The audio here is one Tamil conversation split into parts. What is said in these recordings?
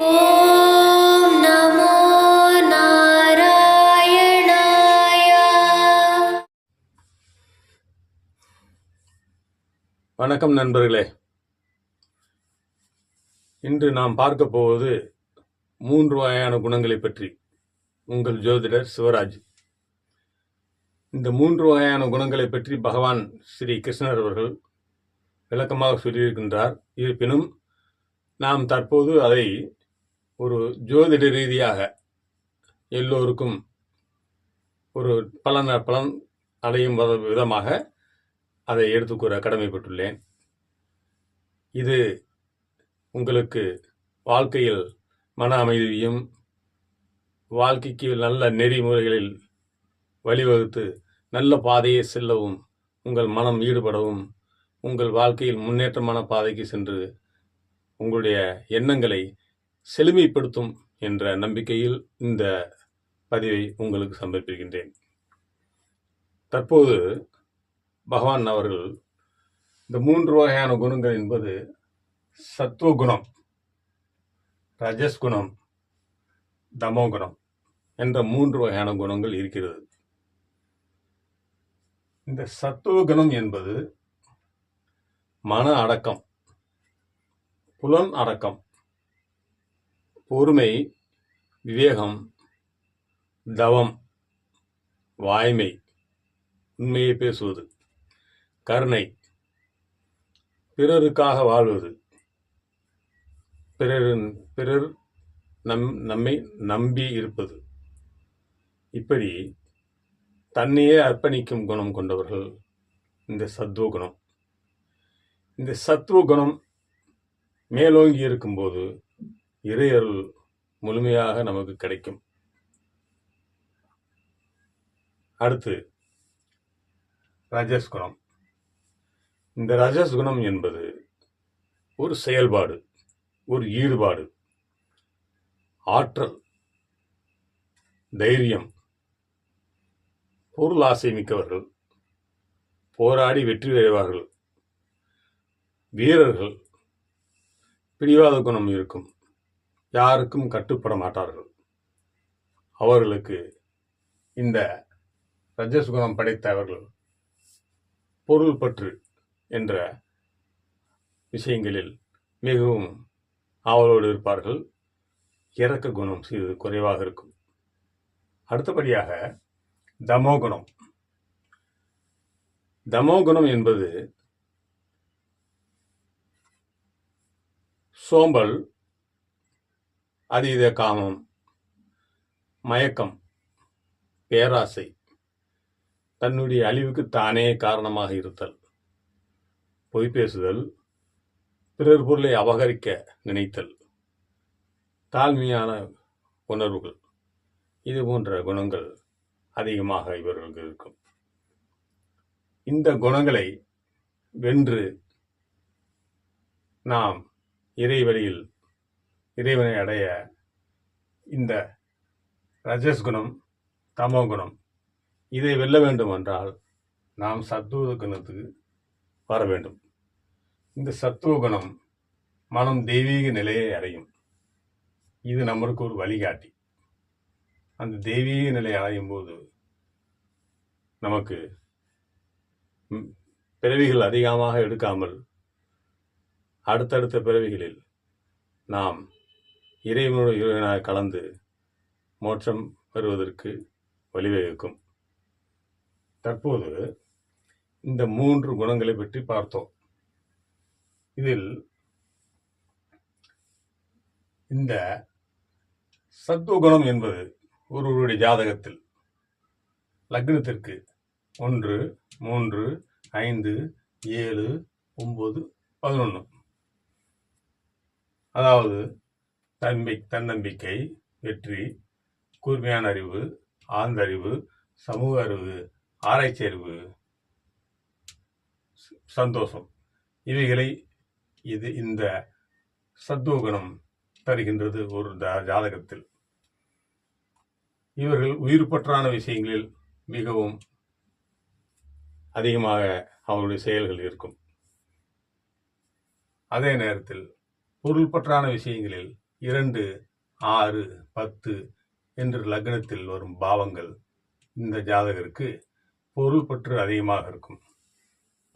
வணக்கம் நண்பர்களே. இன்று நாம் பார்க்க போவது மூன்று வகையான குணங்களை பற்றி உங்கள் ஜோதிடர் சிவராஜ். இந்த மூன்று வகையான குணங்களை பற்றி பகவான் ஸ்ரீ கிருஷ்ணர் அவர்கள் விளக்கமாக சொல்லியிருக்கின்றார். இருப்பினும் நாம் தற்போது அதை ஒரு ஜோதிட ரீதியாக எல்லோருக்கும் ஒரு பலன பலன் அடையும் விதமாக அதை எடுத்துக்கூற கடமைப்பட்டுள்ளேன். இது உங்களுக்கு வாழ்க்கையில் மன அமைதியையும் வாழ்க்கைக்கு நல்ல நெறிமுறைகளில் வழிவகுத்து நல்ல பாதையை செல்லவும் உங்கள் மனம் ஈடுபடவும் உங்கள் வாழ்க்கையில் முன்னேற்றமான பாதைக்கு சென்று உங்களுடைய எண்ணங்களை செழுமைப்படுத்தும் என்ற நம்பிக்கையில் இந்த பதிவை உங்களுக்கு சமர்ப்பிக்கின்றேன். தற்போது பகவான் அவர்கள் இந்த மூன்று வகையான குணங்கள் என்பது சத்துவ குணம் ரஜஸ் குணம் தமோ குணம் என்ற மூன்று வகையான குணங்கள் இருக்கிறது. இந்த சத்துவ குணம் என்பது மன அடக்கம் புலன் அடக்கம் பொறுமை விவேகம் தவம் வாய்மை உண்மையை பேசுவது. கருணை பிறருக்காக வாழ்வது. பிறரின் பிறர் நம் நம்மை நம்பி இருப்பது. இப்படி தன்னையே அர்ப்பணிக்கும் குணம் கொண்டவர்கள் இந்த சத்துவ குணம். இந்த சத்துவ குணம் மேலோங்கி இருக்கும்போது இறையருள் முழுமையாக நமக்கு கிடைக்கும். அடுத்து ரஜஸ் குணம் இந்த ரஜஸ் குணம் என்பது ஒரு செயல்பாடு ஒரு ஈடுபாடு ஆற்றல் தைரியம் பொருள் ஆசை மிக்கவர்கள் போராடி வெற்றி அடைவார்கள் வீரர்கள் பிடிவாத குணம் இருக்கும். யாருக்கும் கட்டுப்பட மாட்டார்கள். அவர்களுக்கு இந்த ரஜசுகுணம் குணம் படைத்தவர்கள் பொருள் பற்று என்ற விஷயங்களில் மிகவும் ஆவலோடு இருப்பார்கள். இறக்க குணம் சிறிது குறைவாக இருக்கும். அடுத்தபடியாக தமோ குணம் தமோ குணம் என்பது சோம்பல் அதீத காமம் மயக்கம் பேராசை தன்னுடைய அழிவுக்கு தானே காரணமாக இருத்தல். பொய் பேசுதல் பிறர் பொருளை அபகரிக்க நினைத்தல். தாழ்மையான உணர்வுகள் இது போன்ற குணங்கள் அதிகமாக இவர்களுக்கு இருக்கும். இந்த குணங்களை வென்று நாம் இறைவழியில் இறைவனை அடைய இந்த ரஜஸ்குணம் தமோ குணம் இதை வெல்ல வேண்டும் என்றால் நாம் சத்துவ குணத்துக்கு வர வேண்டும். இந்த சத்துவ குணம் மனம் தெய்வீக நிலையை அடையும். இது நம்மளுக்கு ஒரு வழிகாட்டி. அந்த தெய்வீக நிலை அடையும் போது நமக்கு பிறவிகள் அதிகமாக எடுக்காமல் அடுத்தடுத்த பிறவிகளில் நாம் இறைவனோட இறைவனாக கலந்து மோட்சம் வருவதற்கு வழிவகுக்கும். தற்போது இந்த மூன்று குணங்களை பற்றி பார்த்தோம். இதில் இந்த சத்துவகுணம் என்பது ஒருவருடைய ஜாதகத்தில் லக்னத்திற்கு ஒன்று மூன்று ஐந்து ஏழு ஒம்பது பதினொன்று அதாவது தன்மை தன்னம்பிக்கை வெற்றி கூர்மையான அறிவு ஆழ்ந்தறிவு சமூக அறிவு ஆராய்ச்சி அறிவு சந்தோஷம். இவைகளை இது இந்த சத்துவகுணம் தருகின்றது ஒரு ஜா- ஜாதகத்தில். இவர்கள் உயிர் பற்றான விஷயங்களில் மிகவும் அதிகமாக அவருடைய செயல்கள் இருக்கும். அதே நேரத்தில் பொருள் பற்றான விஷயங்களில் இரண்டு ஆறு பத்து என்று லக்னத்தில் வரும் பாவங்கள் இந்த ஜாதகருக்கு பொருள் பற்று அதிகமாக இருக்கும்.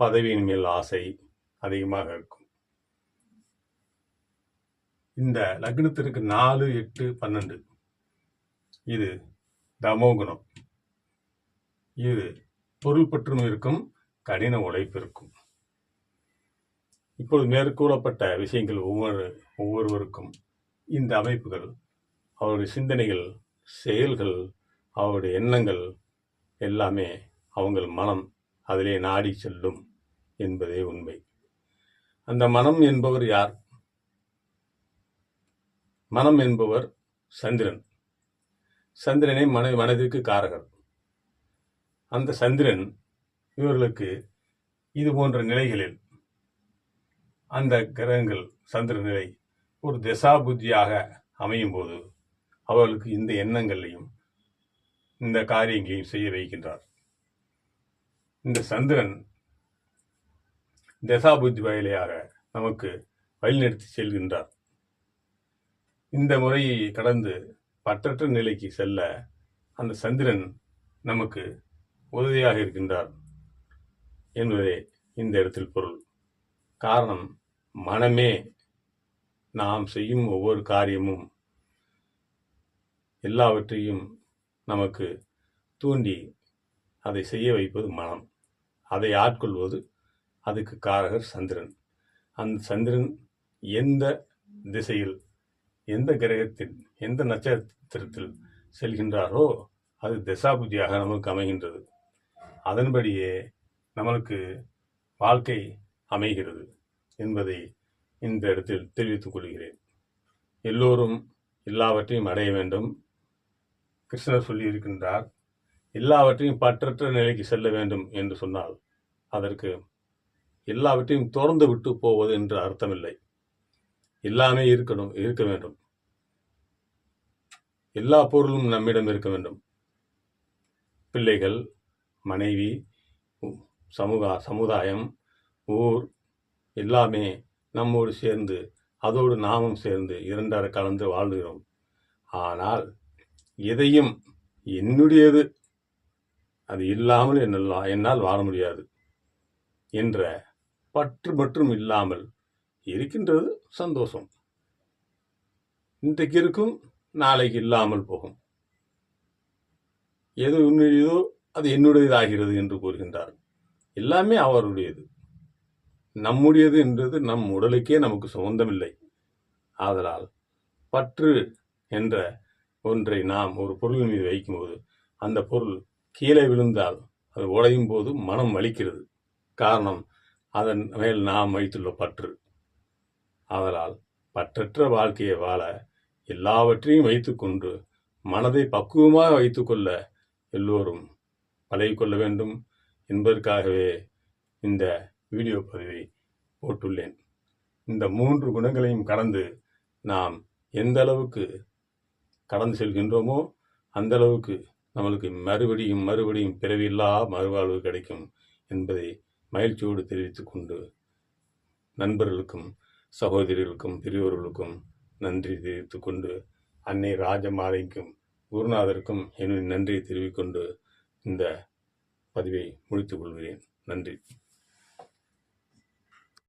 பதவியின் மேல் ஆசை அதிகமாக இருக்கும். இந்த லக்னத்திற்கு நாலு எட்டு பன்னெண்டு. இது தமோகுணம் இது பொருள் பற்றும் இருக்கும் கடின உழைப்பு இருக்கும். இப்பொழுது மேற்கூறப்பட்ட விஷயங்கள் ஒவ்வொரு ஒவ்வொருவருக்கும் இந்த அமைப்புகள் அவருடைய சிந்தனைகள் செயல்கள் அவருடைய எண்ணங்கள் எல்லாமே அவங்கள் மனம் அதிலே நாடி செல்லும் என்பதே உண்மை. அந்த மனம் என்பவர் யார்? மனம் என்பவர் சந்திரன். சந்திரனை மன மனதிற்கு காரகர். அந்த சந்திரன் இவர்களுக்கு இது போன்ற நிலைகளில் அந்த கிரகங்கள் சந்திர நிலை ஒரு திசாபுத்தியாக அமையும் போது அவர்களுக்கு இந்த எண்ணங்களையும் இந்த காரியங்களையும் செய்ய வைக்கின்றார். இந்த சந்திரன் தசாபுத்தி வயலையாக நமக்கு வழிநடத்தி செல்கின்றார். இந்த முறையை கடந்து பற்றற்ற நிலைக்கு செல்ல அந்த சந்திரன் நமக்கு உதவியாக இருக்கின்றார் என்பதே இந்த இடத்தில் பொருள். காரணம் மனமே நாம் செய்யும் ஒவ்வொரு காரியமும் எல்லாவற்றையும் நமக்கு தூண்டி அதை செய்ய வைப்பது மனம். அதை ஆட்கொள்வது அதுக்கு காரகர் சந்திரன். அந்த சந்திரன் எந்த திசையில் எந்த கிரகத்தில் எந்த நட்சத்திரத்தில் செல்கின்றாரோ அது தசாபுத்தியாக நமக்கு அமைகின்றது. அதன்படியே நம்மளுக்கு வாழ்க்கை அமைகிறது என்பதை இந்த இடத்தில் தெரிவித்துக் கொள்கிறேன். எல்லோரும் எல்லாவற்றையும் அடைய வேண்டும். கிருஷ்ணர் சொல்லியிருக்கின்றார் எல்லாவற்றையும் பற்றற்ற நிலைக்கு செல்ல வேண்டும் என்று சொன்னால் அதற்கு எல்லாவற்றையும் திறந்து விட்டு போவது என்று அர்த்தமில்லை. எல்லாமே இருக்கணும் இருக்க வேண்டும். எல்லா பொருளும் நம்மிடம் இருக்க வேண்டும். பிள்ளைகள் மனைவி சமூக சமுதாயம் ஊர் எல்லாமே நம்மோடு சேர்ந்து அதோடு நாமும் சேர்ந்து இரண்டரை கலந்து வாழ்கிறோம். ஆனால் எதையும் என்னுடையது அது இல்லாமல் என்னெல்லாம் என்னால் வாழ முடியாது என்ற பற்று மற்றும் இல்லாமல் இருக்கின்றது சந்தோஷம். இன்றைக்கு இருக்கும் நாளைக்கு இல்லாமல் போகும். எது உன்னுடையதோ அது என்னுடையதாகிறது என்று கூறுகின்றார் எல்லாமே அவருடையது. நம்முடையது என்றது நம் உடலுக்கே நமக்கு சொந்தமில்லை. ஆதலால் பற்று என்ற ஒன்றை நாம் ஒரு பொருள் மீது வைக்கும்போது அந்த பொருள் கீழே விழுந்தால் அது உடையும் போது மனம் வலிக்கிறது. காரணம் அதன் மேல் நாம் வைத்துள்ள பற்று. ஆதலால் பற்றற்ற வாழ்க்கையை வாழ எல்லாவற்றையும் வைத்துக்கொண்டு மனதை பக்குவமாக வைத்துக்கொள்ள எல்லோரும் பழகிக்கொள்ள வேண்டும் என்பதற்காகவே இந்த வீடியோ பதிவை போட்டுள்ளேன். இந்த மூன்று குணங்களையும் கடந்து நாம் எந்த அளவுக்கு கடந்து செல்கின்றோமோ அந்த அளவுக்கு நம்மளுக்கு மறுபடியும் மறுபடியும் பிறவில்லா மறுவாழ்வு கிடைக்கும் என்பதை மகிழ்ச்சியோடு தெரிவித்து கொண்டு நண்பர்களுக்கும் சகோதரிகளுக்கும் பெரியோர்களுக்கும் நன்றி தெரிவித்து கொண்டு அன்னை ராஜமாதைக்கும் குருநாதருக்கும் என்னுடைய நன்றியை தெரிவிக்கொண்டு இந்த பதிவை முடித்துக் கொள்கிறேன். நன்றி.